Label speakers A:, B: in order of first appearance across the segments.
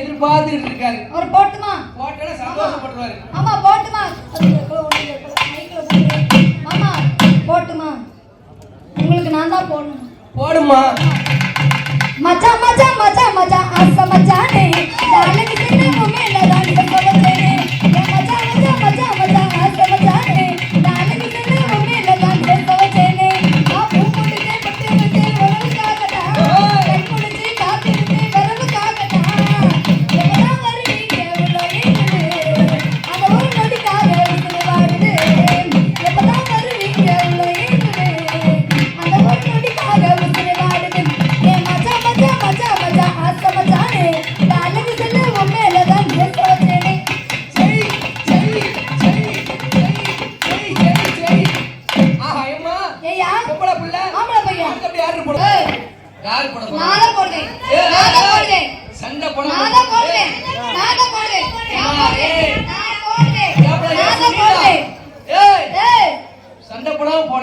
A: எதிர்பார்த்துட்டு இருக்காரு.
B: அவர் போட்டுமா?
A: போட்டோட சந்தோஷப்படுவாரு
B: ஆமா போட்டுமா? போட்டு. ஆமா போட்டுமா? உங்களுக்கு நான் தான் போடணும்.
A: போடுமா?
B: மச்சான் மச்சான் மச்சான் மச்சான் ஆசை மச்சானே. தாலுக்கு சின்ன மும்மையில தான்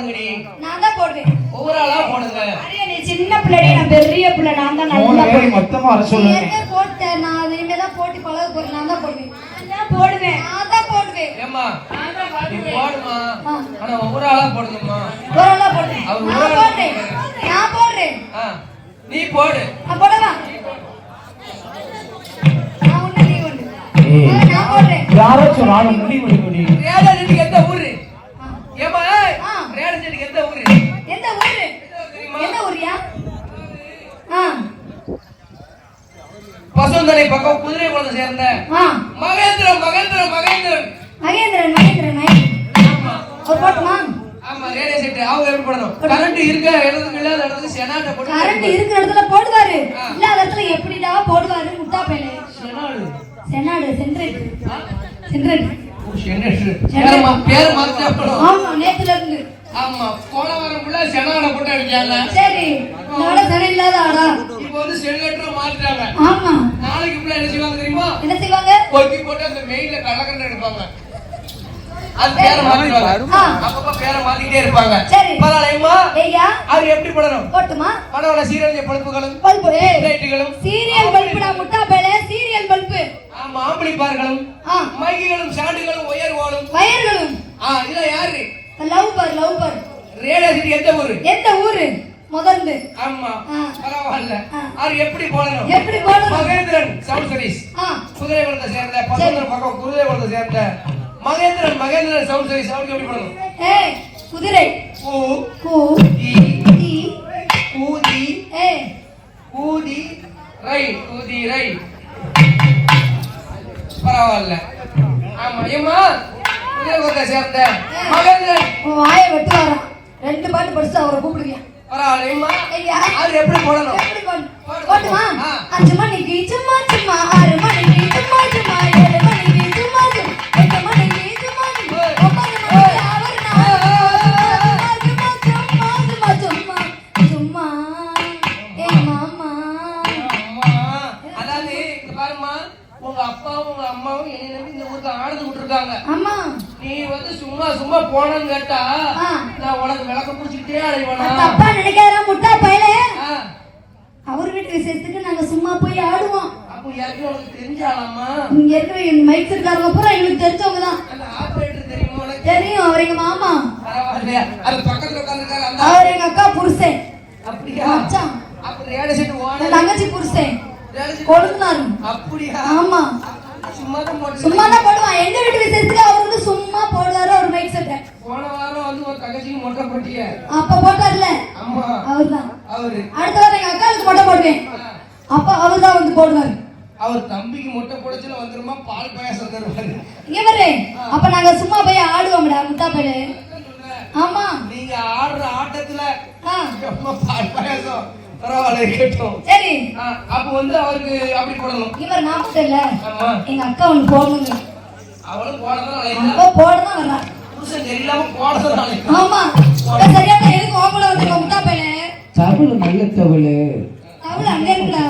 B: நான் தான் போடுவேன்.
A: ஒவ்வொரு ஆளா போடுங்க.
B: அரிய நீ சின்ன பிள்ளை நான் பெரிய பிள்ளை நான் தான் நல்லா போடுவேன்.
C: மொத்தமா
B: நீ
C: சொல்லுங்க
B: ஏற்கனவே போட்டேன் நான் இனிமே தான் போட்டி பழக போறேன். நான் தான் போடுவேன். நான் தான் போடுவேன். நான் தான் போடுவேன்.
A: ஏம்மா நீ போடுமா?
B: ஆ.
A: ஆனா ஒவ்வொரு ஆளா போடணுமா
B: ஒரு ஆளா போடுறேன்
A: அவர்
B: நான் போடுறேன். நான் போடுறேன்.
A: ஆ நீ போடு.
B: நான் போடவா? நான் ஒண்ணு நீ ஒண்ணு.
C: ஏய்.
B: ஆ, நான் போடுறேன்.
C: யாராச்சும் நானும் முடிவு
A: செடிக்கு எந்த ஊரு. ஏமா செடிக்கு எந்த ஊரு?
B: எந்த ஊரு? எந்த ஊரியா?
A: பசுந்தனை பக்கம் குதிரை சேர்ந்த மகேந்திரன் மகேந்திரன் மகேந்திரன்.
B: மகேந்திரன் மகேந்திரன் ஒரு போட்டுமா?
A: ஆமா ரேடியோ செட் அவங்க எப்படி பண்ணணும் கரண்ட் இருக்க இடத்துக்கு இல்லாத இடத்துக்கு செனாட்ட போட்டு
B: கரண்ட் இருக்கிற இடத்துல போடுவாரு. இல்லாத இடத்துல எப்படிடா போடுவாரு முட்டா பையலே
A: செனாடு
B: சென்ட்ரேட் சென்ட்ரேட்
A: செனட்டு. பேரை மா- பேரை மாத்திட்டா போதும்.
B: ஆமா நேத்துல இருந்து
A: ஆமா போன வாரம் ஃபுல்லா செனாட போட்டு அடிச்சாங்க.
B: சரி இதோட சனை இல்லாத ஆடா
A: இப்போ வந்து செனட்டர் மாத்திட்டாங்க.
B: ஆமா.
A: நாளைக்கு ஃபுல்லா என்ன செய்வாங்க தெரியுமா?
B: என்ன செய்வாங்க?
A: கொக்கி போட்டு அந்த மெயில கள்ளக்கண்ண எடுப்பாங்க. அது பேரை மாத்திடுவாங்க. அப்பப்ப பேரை மாத்திக்கிட்டே இருப்பாங்க.
B: சரி.
A: பரவாயில்லையம்மா
B: ஐயா
A: எப்படி படணும்?
B: போட்டுமா?
A: படவுல சீரழிஞ்ச பழுப்புகளும்
B: பல்பு
A: லைட்டுகளும்
B: சீரியல் பல்புடா முட்டா சீரியல் பல்பு
A: ஆமா ஆம்பளி பார்களும்
B: ஆ.
A: மைகிகளும் சாண்டுகளும் உயர்வோலும்
B: வயர்களும்.
A: ஆ இதெல்லாம் யாரு?
B: லவ் பர் லவ் பர்.
A: ரேடியோ சிட்டி எந்த ஊரு?
B: எந்த ஊரு? முதல்ந்து
A: ஆமா. பரவாயில்ல. அது எப்படி போடணும்
B: எப்படி போடணும்
A: மகேந்திரன் சவுண்ட் சர்வீஸ். குதிரை குளத்தை சேர்ந்த பசங்க பக்கம் குதிரை குளத்தை சேர்ந்த மகேந்திரன் மகேந்திரன் சவுண்ட் சர்வீஸ் அவருக்கு எப்படி பண்ணணும்
B: ஏய் குதிரை.
A: கூ
B: கூ
A: தி
B: தி
A: கூதி
B: ஏய்.
A: கூதி ரை கூதி ரை. பரவாயில்ல. ஆமா ஏம்மா? குளத்தை சேர்ந்த
B: உன் வாயை வெட்டு வரான் ரெண்டு பாட்டு படிச்சு அவரை ஐயா
A: அது எப்படி போடணும்?
B: போட்டுமா. அஞ்சு மணிக்கு சும்மா சும்மா ஆறு மணிக்கு ஏழு மணிக்கு எட்டு மணிக்கு
A: அதாவது பாரும்மா. உங்க அப்பாவும் உங்க அம்மாவும் என்னை நம்பி இந்த ஊருக்கு ஆனது விட்டுருக்காங்க.
B: அம்மா.
A: நீ வந்து சும்மா சும்மா போனன்னு கேட்டா. நான் உனக்கு விளக்க குடிச்சுக்கிட்டே அழைவனா
B: தப்பா நினைக்காதா முட்டா பயலே. அவர் வீட்டு விசேஷத்துக்கு நாங்க சும்மா போய் ஆடுவோம்.
A: அப்போ யாருக்கும் உனக்கு தெரிஞ்சாலாமா
B: இங்க இருக்கிற மைக் இருக்காரங்க பூரா எங்களுக்கு தெரிஞ்சவங்க தான்.
A: ஆபரேட்டர் தெரியுமா
B: அவர் எங்க மாமா.
A: பரவாயில்லையா? அது பக்கத்துல உட்காந்துருக்காரு அந்த
B: அவர் எங்க அக்கா புருஷன்
A: அப்படியா
B: மச்சான்
A: அப்ப ரேட செட்டு
B: என்
A: ஓனர்
B: தங்கச்சி புருஷன்
A: ரேட செட்டு
B: கொழுந்தாரு
A: அப்படியா
B: ஆமா
A: சும்மா தான் போட்டு
B: சும்மா தான் போடுவான் எங்க வீட்டு விசேஷத்துக்கு அவர் வந்து சும்மா போடுவாரு அவர் மைக் செட்டை
A: போன வாரம் வந்து ஒரு தங்கச்சிக்கு மொட்டை போட்டிய
B: அப்ப போட்டார்ல
A: ஆமா
B: அவர்தான்
A: அவரு
B: அடுத்த வாரம் எங்க அக்காவுக்கு மொட்டை போடுவேன். அப்ப அவர் தான் வந்து போடுவாரு.
A: அவர் தம்பிக்கு மொட்டை போடச்சுல வந்துருமா? பால் பாயாசம் தருவாரு.
B: பாரு. அப்ப நாங்க சும்மா போய் ஆடுவோம்டா முட்டா பையலு ஆமா.
A: நீங்க ஆடுற ஆட்டத்துல பால் பாயாசம்? பரவாயில்ல இருக்கட்டும்.
B: சரி.
A: அப்ப வந்து அவருக்கு அப்படி போடணும்.
B: இவர் மட்டும் இல்ல. எங்க அக்கா ஒண்ணு போடணுங்க
A: அவளும் போடதான்?
B: அப்ப போடதான் வர்றா
A: புருஷன் தெரியாம போடதான்?
B: ஆமா. சரியா தான் எதுக்கு ஓம்பள வந்து முட்டா பையலு
C: தமிழ் நல்ல தமிழ்
B: அவள அங்க இருக்குடா.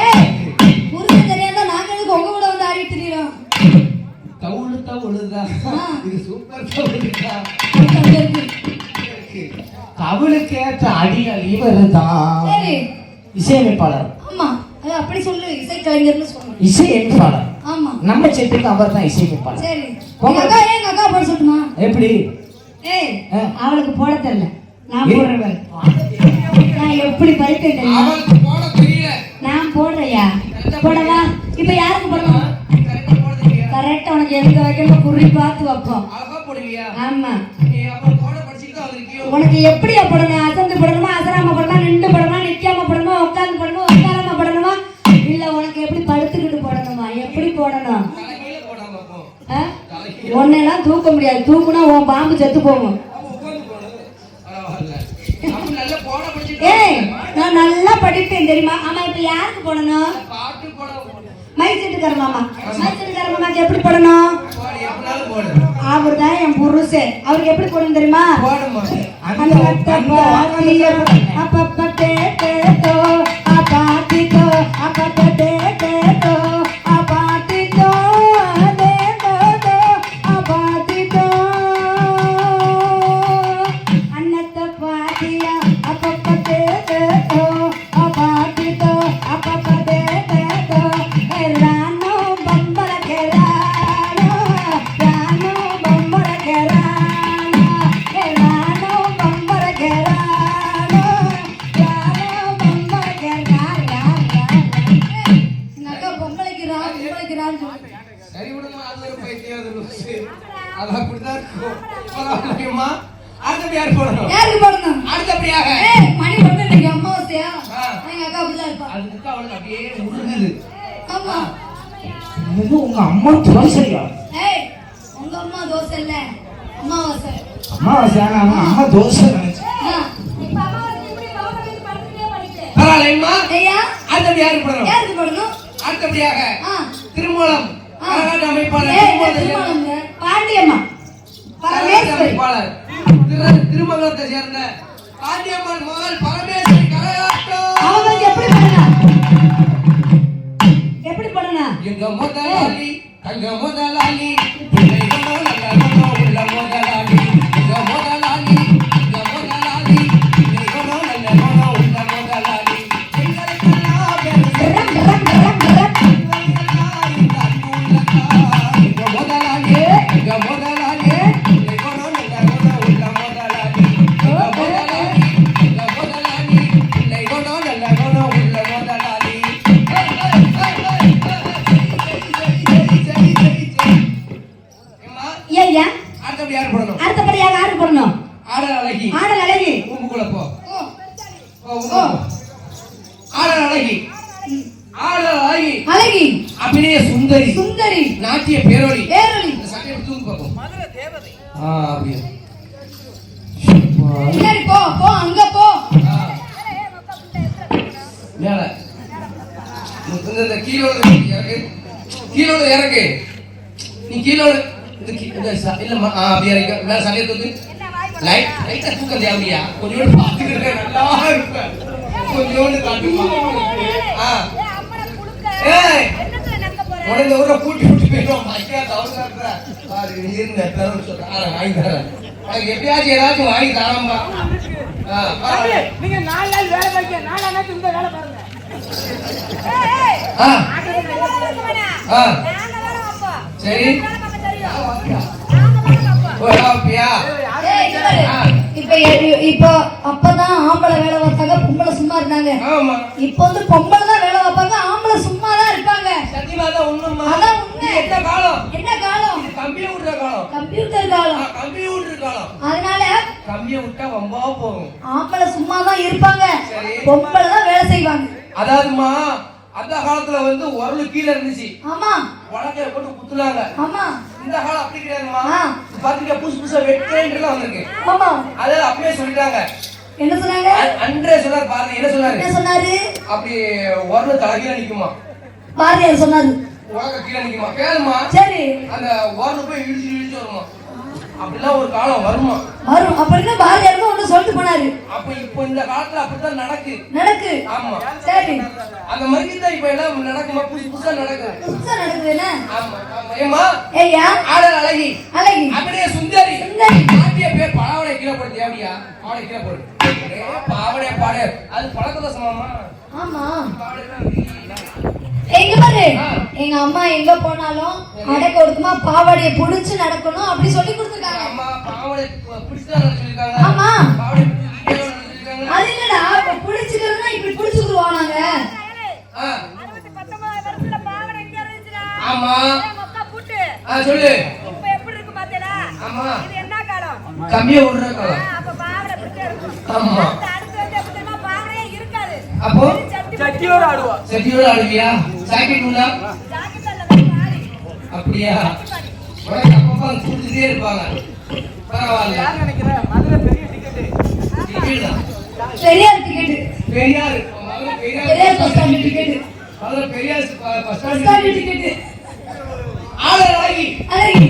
B: ஏய் புருஷன் தெரியாதா நாங்க எதுக்கு உங்க கூட வந்து ஆடிட்டு திரியோம்
A: தவுளு தவுளுதான்
B: ஆ.
A: இது சூப்பர்
B: இருக்கு
C: தமிழுக்கு ஏற்ற அடிகள் இவர் தான்
B: சரி.
C: இசையமைப்பாளர்.
B: ஆமா அது
D: அப்படி சொல்லு. இசைக்கலைஞர்னு சொல்லு
C: இசை அமைப்பாளர்
D: ஆமா.
C: நம்ம செட்டுக்கு அவர் தான் இசை அமைப்பாளர்
D: சரி எங்க அக்கா ஏன் அக்கா போட சொல்லட்டுமா?
C: எப்படி?
D: ஏய். அவளுக்கு போட தெரியல. நான் போடுறேன் நான் எப்படி
A: தெரியல.
D: நான் போடுறையா போடவா? இப்ப யாருக்கு போடணும்?
A: கரெக்டா
D: உனக்கு எங்க வைக்கணும் குறி பார்த்து வைப்போம். ஆமா. உனக்கு எப்படியா போடணும்? அசந்து போடணுமா? அசராம போடணுமா? நின்று போடணுமா? நிக்காம போடணுமா? உட்கார்ந்து போடணுமா? உட்காராம போடணுமா? இல்ல உனக்கு எப்படி படுத்துக்கிட்டு போடணுமா? எப்படி போடணும்? உன்னையெல்லாம் தூக்க முடியாது. தூக்குனா உன் பாம்பு செத்து போகும்
A: அப்ப உட்கார்ந்து போடு பரவாயில்ல அப்ப நல்லா போட படிச்சுட்டு
D: ஏய் நான் நல்லா படிப்பேன் தெரியுமா? ஆமா இப்ப யாருக்கு போடணும்?
A: பாட்டு போட
D: மைக் செட்டுக்கார மாமா. மைக் செட்டுக்கார மாமாக்கு எப்படி போடணும்? அவர் தான் என் புருஷன். அவருக்கு எப்படி போடணும் தெரியுமா? அப்பப்ப
A: அடுத்தபடி யார் போடணும்
D: யாருக்கு போடணும்
A: அடுத்தபடியாக.
D: ஏய் மணி பொண்ணு இன்னைக்கு அமாவாசையா. எங்க அக்கா அப்படிதான் இருப்பா.
A: அதுக்கு அவளுக்கு அப்படியே உருகுது
D: ஆமா
C: இது உங்க அம்மா தோசையா?
D: ஏய் உங்க அம்மா தோசை இல்ல. அமாவாசை
C: ஆனா அம்மா தோசை நினைச்சு.
D: ஆ, இப்ப அமாவாசை இப்படி கவனம் வைத்து படுத்துட்டே படிக்கிறேன்.
A: பரவாயில்லையம்மா
D: ஐயா.
A: அடுத்தபடி யாருக்கு போடணும்
D: யாருக்கு போடணும்
A: அடுத்தபடியாக
D: ஆ.
A: திருமூலம் அமைப்பாளர்.
D: பாண்டியம்மா. பரமேஸ்வரி.
A: திருமங்கலத்தை சேர்ந்த மகள் பரமேஸ்வரி
D: அவங்களுக்கு எப்படி பண்ணா எப்படி பண்ணா
A: எங்க முதலாளி தங்க முதலாளி. அபிநய சுந்தரி
D: சுந்தரி
A: நாட்டிய பேரொழி.
D: ஏரொளி
A: இந்த சட்டையை எடுத்து தூக்கு பார்ப்போம். ஆ அப்படியே.
D: பின்னாடி போ போ அங்க போ.
A: மேல. இந்த- கீழோட இறக்கு. கீழோட இறக்கு. நீ கீழோட இல்லம்மா ஆ அப்படியே இறக்கு மேல சட்டையை தூக்கு. லைட் லைட்டா தூக்கம் தேவையா கொஞ்சோண்டு பார்த்துக்கிட்டு நல்லா இருப்பேன் கொஞ்சோண்டு காட்டுமா ஆ. ஏய் உடனே இந்த ஊரை கூட்டி விட்டு போயிடும் ஐயா தவறு பாரு இருங்க தரேன்னு சொல்றேன். ஆ, வாங்கி தரேன். ஏதாச்சும் வாங்கி பரவாயில்ல.
E: நீங்க நாலு நாள் வேலை பார்க்க நாலு நாள் இந்த வேலை பாருங்க.
A: சரி.
D: இப்ப அப்பதான் ஆம்பளை வேலை பார்த்தாங்க பொம்பளை சும்மா இருந்தாங்க.
A: ஆமா.
D: இப்போ வந்து பொம்பளை தான் வேலை அதான் உண்மை.
A: என்ன காலம்?
D: என்ன காலம்?
A: இது கம்ப்யூட்டர் காலம்.
D: கம்ப்யூட்டர் காலம்.
A: கம்ப்யூட்டர் காலம்.
D: அதனால
A: கம்பியை விட்டா வம்பா போகும்.
D: ஆம்பளை சும்மா தான் இருப்பாங்க. பொம்பளை தான் வேலை செய்வாங்க.
A: அதாவதுமா அந்த காலத்துல வந்து உரல் கீழே இருந்துச்சு.
D: ஆமா.
A: வழக்கைய போட்டு குத்துனாங்க.
D: ஆமா.
A: இந்த காலம் அப்படி கிடையாதுமா. பாத்தீங்க புதுசு புதுசா வெட்டேன்றலாம் வந்திருக்கு.
D: ஆமா.
A: அதாவது அப்படியே சொல்லிட்டாங்க.
D: என்ன சொன்னாங்க?
A: அன்றே சொன்னார் பாருங்க என்ன சொன்னாரு?
D: என்ன சொன்னாரு?
A: அப்படி உரல் தலைகீழ நிக்குமா.
D: பாரதியார் சொன்னாரு.
A: உலக கீழே நிக்குமா? கேளுமா.
D: சரி.
A: அந்த உரல் போய் இடிச்சு இடிச்சு வருமா? அப்படிலாம் ஒரு காலம் வருமா?
D: வரும். அப்படின்னு பாரதியார் ஒண்ணு சொல்லிட்டு போனாரு.
A: அப்ப இப்போ இந்த காலத்துல அப்படித்தான் நடக்கு.
D: நடக்கு.
A: ஆமா.
D: சரி.
A: அந்த மாதிரி தான் இப்ப எல்லாம் நடக்குமா புதுசு புதுசா நடக்குது
D: புதுசா நடக்குது என்ன?
A: ஆமா. ஆமா. ஏமா ஆடல் அழகி.
D: அழகி.
A: அப்படியே சுந்தரி.
D: சுந்தரி.
A: பாட்டிய பேர் பாவாடை கீழே போடு தேவையா பாவாடை கீழே போடு. பாவாடை பாடு. அது பழக்கதோசமாமா
D: ஆமா.
A: பாவாடை
B: எங்க பாரு. எங்க அம்மா எங்க போனாலும் அடக்க ஒடுக்கமா பாவாடைய புடிச்சு நடக்கணும் அப்படி சொல்லி கொடுத்துருக்காங்க ஆமா. அது இல்லடா புடிச்சுக்கிறதுனா இப்படி புடிச்சுக்குருவோம் நாங்க?
A: ஆமா சொல்லு
D: இப்ப எப்படி இருக்கு?
A: ஆமா
D: இது என்ன காலம்?
A: கம்மியா விடுறாங்க
D: ஆ, அப்ப.
A: ஆமா
D: அடுத்து வந்து எப்படி தெரியுமா? பாவனையே இருக்காது.
A: அப்போ
D: சட்டி
E: சட்டியோட ஆடுவா
A: சட்டியோட ஆடுவியா ஜாக்கெட் உண்டா. அப்படியா? உனக்கு அப்பப்பா கொடுத்துட்டே இருப்பாங்க. பரவாயில்ல.
E: யார் நினைக்கிற? மதுரை பெரிய டிக்கெட்டு
A: டிக்கெட் தான்.
B: Periyar ticket
A: Periyar Periyar
B: Periyar bus stand ticket
A: Madurai Periyar bus stand
B: ticket
A: ஆளர் ஆகி.
B: அழகி